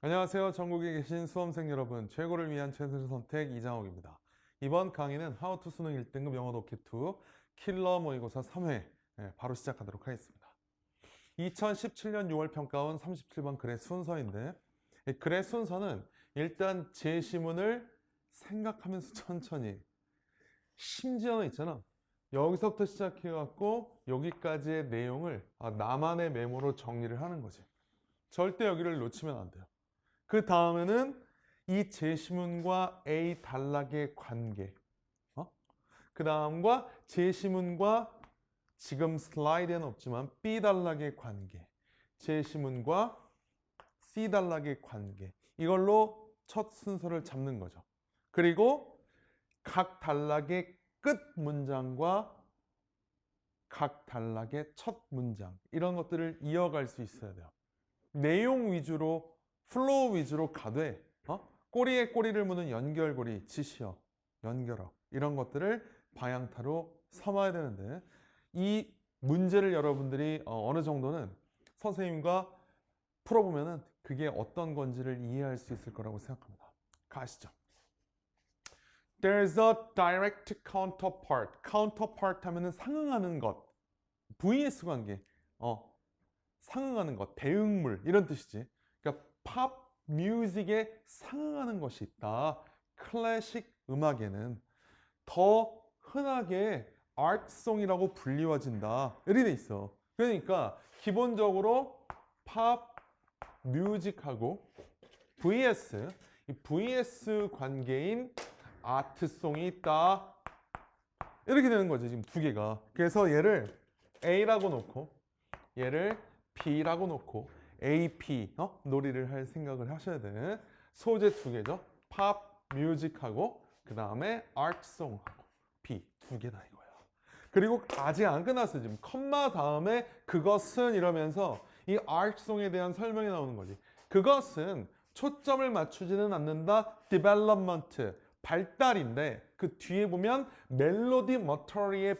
안녕하세요. 전국에 계신 수험생 여러분. 최고를 위한 최선의 선택 이장욱입니다. 이번 강의는 하우투 수능 1등급 영어 독해 2 킬러 모의고사 3회 예, 바로 시작하도록 하겠습니다. 2017년 6월 평가원 37번 글의 순서인데 이 글의 순서는 일단 제시문을 생각하면서 천천히 심지어는 있잖아. 여기서부터 시작해갖고 여기까지의 내용을 아, 나만의 메모로 정리를 하는 거지. 절대 여기를 놓치면 안 돼요. 그 다음에는 이 제시문과 A 단락의 관계. 어? 그 다음과 제시문과 지금 슬라이드에는 없지만 B 단락의 관계. 제시문과 C 단락의 관계. 이걸로 첫 순서를 잡는 거죠. 그리고 각 단락의 끝 문장과 각 단락의 첫 문장. 이런 것들을 이어갈 수 있어야 돼요. 내용 위주로 플로우 위주로 가되 어? 꼬리에 꼬리를 무는 연결고리, 지시어, 연결어 이런 것들을 방향타로 삼아야 되는데 이 문제를 여러분들이 어, 어느 정도는 선생님과 풀어보면 은 그게 어떤 건지를 이해할 수 있을 거라고 생각합니다. 가시죠. There's a direct counterpart. counterpart 하면은 상응하는 것. VS 관계. 어, 상응하는 것, 대응물 이런 뜻이지. 팝 뮤직에 상응하는 것이 있다. 클래식 음악에는 더 흔하게 아트송이라고 불리워진다. 이렇게 돼 있어. 그러니까 기본적으로 팝 뮤직하고 vs 이 vs 관계인 아트송이 있다. 이렇게 되는 거지 지금 두 개가. 그래서 얘를 A라고 놓고 얘를 B라고 놓고 AP 어? 놀이를 할 생각을 하셔야 돼. 소재 두 개죠. 팝 뮤직하고 그 다음에 아트송하고 B 두 개다 이거야. 그리고 아직 안 끝났어 지금 컴마 다음에 그것은 이러면서 이 아트송에 대한 설명이 나오는 거지. 그것은 초점을 맞추지는 않는다. development 발달인데 그 뒤에 보면 멜로디 머터리의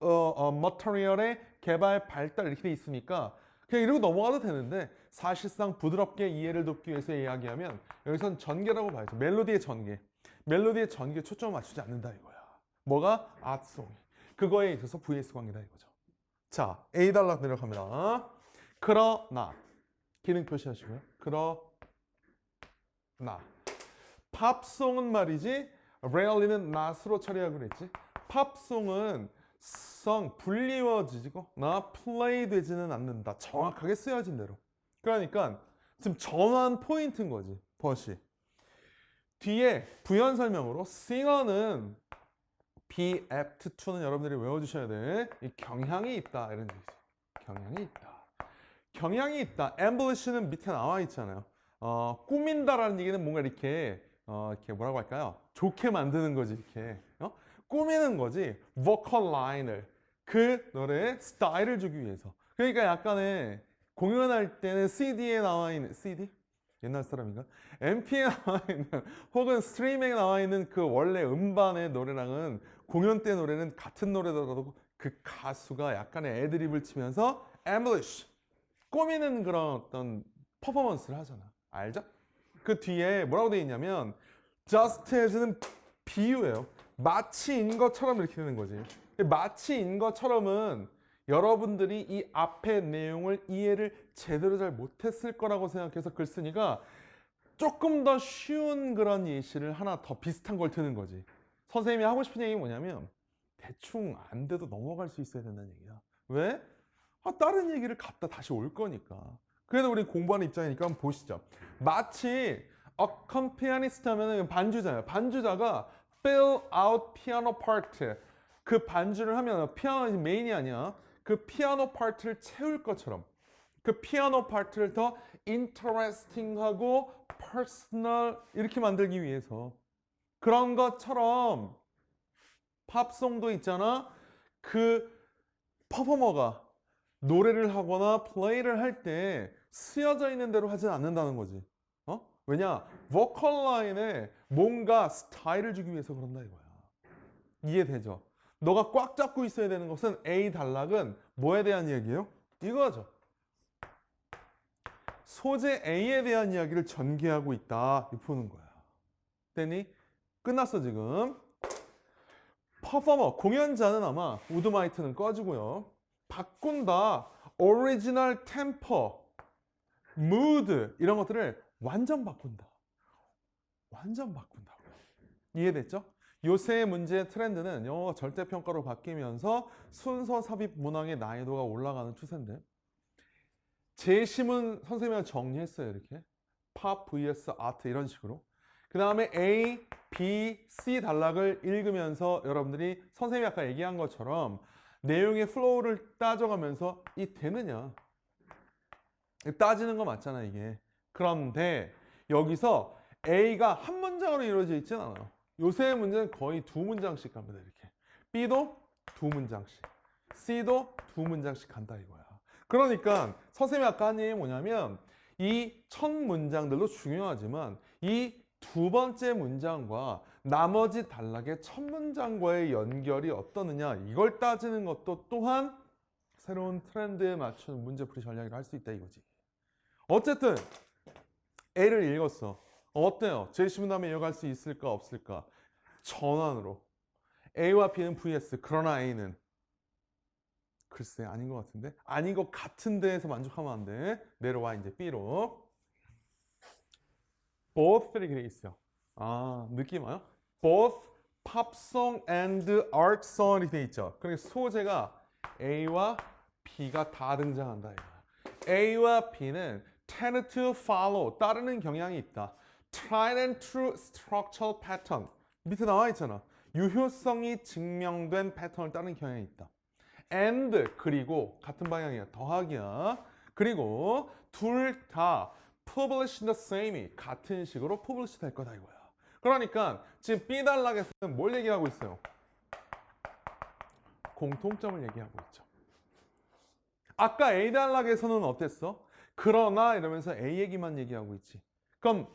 어, 어, 머터리얼의 개발 발달 이렇게 돼 있으니까 그냥 이러고 넘어가도 되는데 사실상 부드럽게 이해를 돕기 위해서 이야기하면 여기선 전개라고 봐야죠. 멜로디의 전개. 멜로디의 전개에 초점을 맞추지 않는다 이거야. 뭐가? 아트송이. 그거에 있어서 VS 관계다 이거죠. 자, A 단락 내려갑니다. 그러나 기능 표시하시고요. 그러나 팝송은 말이지 rarely는 not으로 처리하기로 했지. 팝송은 성 불리워지고 나 플레이 되지는 않는다. 정확하게 쓰여진 대로. 그러니까 지금 전환 포인트인 거지. 버시. 뒤에 부연 설명으로 싱어는 to는 여러분들이 외워주셔야 돼. 이 경향이 있다 이런 얘기지. 경향이 있다. 경향이 있다. amblish는 밑에 나와 있잖아요. 어, 꾸민다라는 얘기는 뭔가 이렇게 어, 이렇게 뭐라고 할까요? 좋게 만드는 거지 이렇게. 어? 꾸미는 거지. vocal line을 그 노래의 스타일을 주기 위해서. 그러니까 약간의 공연할 때는 CD에 나와 있는 CD? 옛날 사람인가? MP에 나와 있는 혹은 스트리밍에 나와 있는 그 원래 음반의 노래랑은 공연 때 노래는 같은 노래더라도 그 가수가 약간의 애드립을 치면서 embellish 꾸미는 그런 어떤 퍼포먼스를 하잖아. 알죠? 그 뒤에 뭐라고 돼 있냐면 just as는 비유예요. 마치인 것처럼 이렇게 되는 거지. 마치인 것처럼은 여러분들이 이 앞의 내용을 이해를 제대로 잘 못했을 거라고 생각해서 글 쓰니까 조금 더 쉬운 그런 예시를 하나 더 비슷한 걸 드는 거지. 선생님이 하고 싶은 얘기 뭐냐면 대충 안 돼도 넘어갈 수 있어야 된다는 얘기야. 왜? 아, 다른 얘기를 갖다 다시 올 거니까. 그래도 우리 공부하는 입장이니까 한번 보시죠. 마치 accompanist 하면 반주자예요. 반주자가 fill out piano part. 그 반주를 하면 피아노 메인이 아니야. 그 피아노 파트를 채울 것처럼 그 피아노 파트를 더 interesting하고 personal 이렇게 만들기 위해서 그런 것처럼 팝송도 있잖아. 그 퍼포머가 노래를 하거나 플레이를 할 때 쓰여져 있는 대로 하지 않는다는 거지. 어? 왜냐? 보컬 라인에 뭔가 스타일을 주기 위해서 그런다 이거야. 이해되죠? 너가 꽉 잡고 있어야 되는 것은 A 단락은 뭐에 대한 얘기예요? 이거죠. 소재 A에 대한 이야기를 전개하고 있다. 이 보는 거야. 됐니? 끝났어 지금. 퍼포머 공연자는 아마 우드마이트는 꺼지고요. 바꾼다. 오리지널 템퍼, 무드 이런 것들을 완전 바꾼다. 완전 바꾼다고요. 이해됐죠? 요새의 문제의 트렌드는 영어가 절대평가로 바뀌면서 순서 삽입 문항의 난이도가 올라가는 추세인데 제시문 선생님이 정리했어요 이렇게 팝 vs 아트 이런 식으로 그 다음에 A, B, C 단락을 읽으면서 여러분들이 선생님이 아까 얘기한 것처럼 내용의 플로우를 따져가면서 이 되느냐 따지는 거 맞잖아 이게 그런데 여기서 A가 한 문장으로 이루어져 있진 않아요. 요새 문제는 거의 두 문장씩 갑니다 이렇게. B도 두 문장씩. C도 두 문장씩 간다 이거야. 그러니까 선생님이 아까 한 얘기 뭐냐면 이 첫 문장들도 중요하지만 이 두 번째 문장과 나머지 단락의 첫 문장과의 연결이 어떠느냐 이걸 따지는 것도 또한 새로운 트렌드에 맞춘 문제풀이 전략이라 할 수 있다 이거지. 어쨌든 A를 읽었어 어때요? 제시문 다음에 이어갈 수 있을까 없을까? 전환으로. A와 B는 vs. 그러나 A는? 글쎄 아닌 것 같은데? 아닌 것 같은 데에서 만족하면 안 돼. 내려와 이제 B로. Both 이렇게 돼 있어요 아 느낌 와요? both pop song and art song 이렇게 돼 있죠? 그러니까 소재가 A와 B가 다 등장한다 A와 B는 tend to follow 따르는 경향이 있다 tried and true structural pattern. 밑에 나와 있잖아. 유효성이 증명된 패턴을 따르는 경향이 있다. and 그리고 같은 방향이야. 더하기야. 그리고 둘 다 publish the same이 같은 식으로 publish 될 거다 이거야. 그러니까 지금 B 단락에서는 뭘 얘기하고 있어요? 공통점을 얘기하고 있죠. 아까 A 단락에서는 어땠어? 그러나 이러면서 A 얘기만 얘기하고 있지. 그럼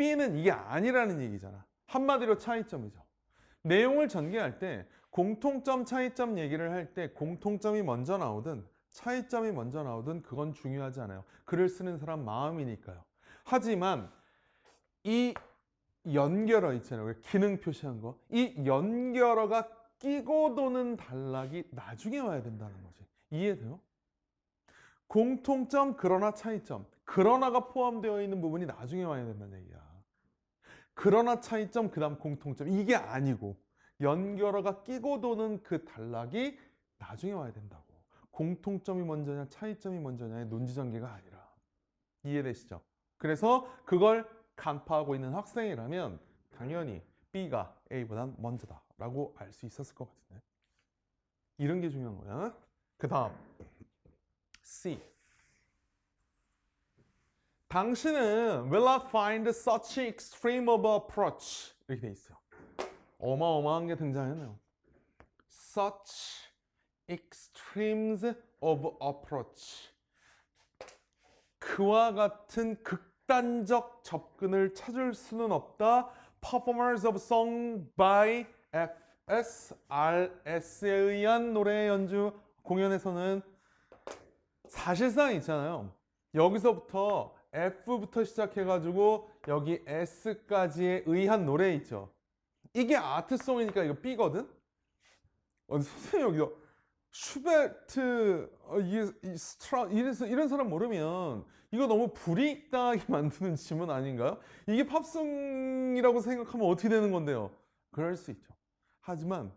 B는 이게 아니라는 얘기잖아 한마디로 차이점이죠 내용을 전개할 때 공통점, 차이점 얘기를 할 때 공통점이 먼저 나오든 차이점이 먼저 나오든 그건 중요하지 않아요. 글을 쓰는 사람 마음이니까요. 하지만 이 연결어 있잖아요. 기능 표시한 거. 이 연결어가 끼고 도는 단락이 나중에 와야 된다는 거지. 이해돼요? 공통점, 그러나 차이점. 그러나가 포함되어 있는 부분이 나중에 와야 된다는 얘기야. 그러나 차이점, 그 다음 공통점. 이게 아니고 연결어가 끼고 도는 그 단락이 나중에 와야 된다고. 공통점이 먼저냐 차이점이 먼저냐의 논지 전개가 아니라. 이해되시죠? 그래서 그걸 간파하고 있는 학생이라면 당연히 B가 A보단 먼저다 라고 알 수 있었을 것 같은데. 이런 게 중요한 거야. 그 다음 C. 당신은 will not find such extreme of approach 이렇게 돼 있어요. 어마어마한 게 등장했네요. Such extremes of approach. 그와 같은 극단적 접근을 찾을 수는 없다. Performers of song by FSRS에 의한 노래 연주 공연에서는 사실상 있잖아요. 여기서부터 F부터 시작해가지고 여기 S까지에 의한 노래 있죠. 이게 아트송이니까 이거 B거든? 어, 선생님 여기서 슈베트, 어, 스트라, 이래서, 이런 사람 모르면 이거 너무 불이익당하게 만드는 질문 아닌가요? 이게 팝송이라고 생각하면 어떻게 되는 건데요? 그럴 수 있죠. 하지만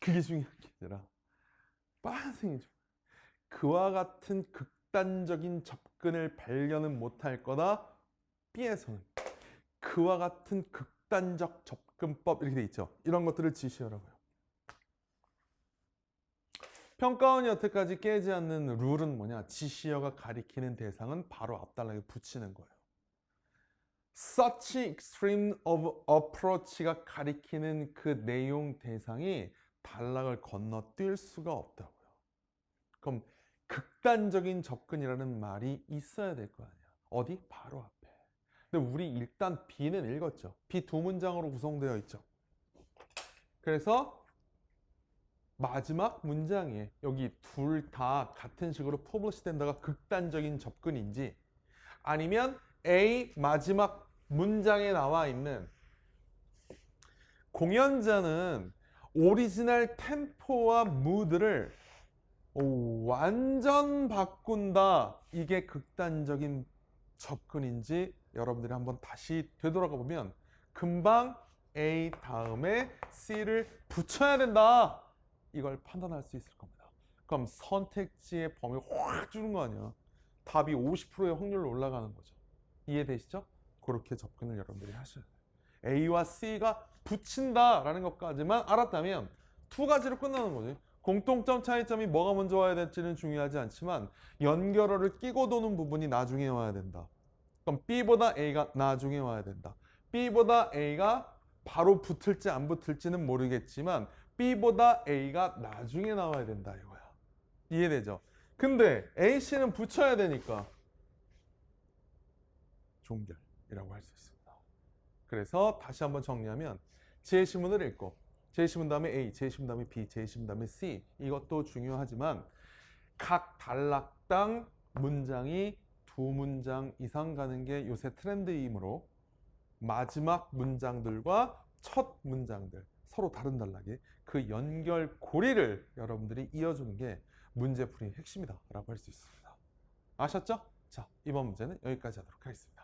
그게 중요한 게 아니라 빨간색이죠. 그와 같은 극 단적인 접근을 발견은 못할 거다. B에서는 그와 같은 극단적 접근법 이렇게 돼 있죠. 이런 것들을 지시하라고요. 평가원이 여태까지 깨지 않는 룰은 뭐냐? 지시어가 가리키는 대상은 바로 앞단락에 붙이는 거예요. Such extreme of approach가 가리키는 그 내용 대상이 단락을 건너뛸 수가 없다고요. 그럼 극단적인 접근이라는 말이 있어야 될 거 아니야. 어디? 바로 앞에. 근데 우리 일단 B는 읽었죠. B 두 문장으로 구성되어 있죠. 그래서 마지막 문장이에요. 여기 둘 다 같은 식으로 퍼블리시 된다가 극단적인 접근인지 아니면 A 마지막 문장에 나와 있는 공연자는 오리지널 템포와 무드를 오, 완전 바꾼다. 이게 극단적인 접근인지 여러분들이 한번 다시 되돌아가 보면 금방 A 다음에 C를 붙여야 된다. 이걸 판단할 수 있을 겁니다. 그럼 선택지의 범위를 확 주는 거 아니야. 답이 50%의 확률로 올라가는 거죠. 이해되시죠? 그렇게 접근을 여러분들이 하셔야 돼요. A와 C가 붙인다라는 것까지만 알았다면 두 가지로 끝나는 거지. 공통점 차이점이 뭐가 먼저 와야 될지는 중요하지 않지만 연결어를 끼고 도는 부분이 나중에 와야 된다. 그럼 B보다 A가 나중에 와야 된다. B보다 A가 바로 붙을지 안 붙을지는 모르겠지만 B보다 A가 나중에 나와야 된다 이거야. 이해되죠? 근데 A, C는 붙여야 되니까 종결이라고 할 수 있습니다. 그래서 다시 한번 정리하면 제시문을 읽고 제시문 다음에 A, 제시문 다음에 B, 제시문 다음에 C 이것도 중요하지만 각 단락당 문장이 두 문장 이상 가는 게 요새 트렌드이므로 마지막 문장들과 첫 문장들 서로 다른 단락의 그 연결 고리를 여러분들이 이어주는 게 문제풀이의 핵심이다 라고 할 수 있습니다. 아셨죠? 자, 이번 문제는 여기까지 하도록 하겠습니다.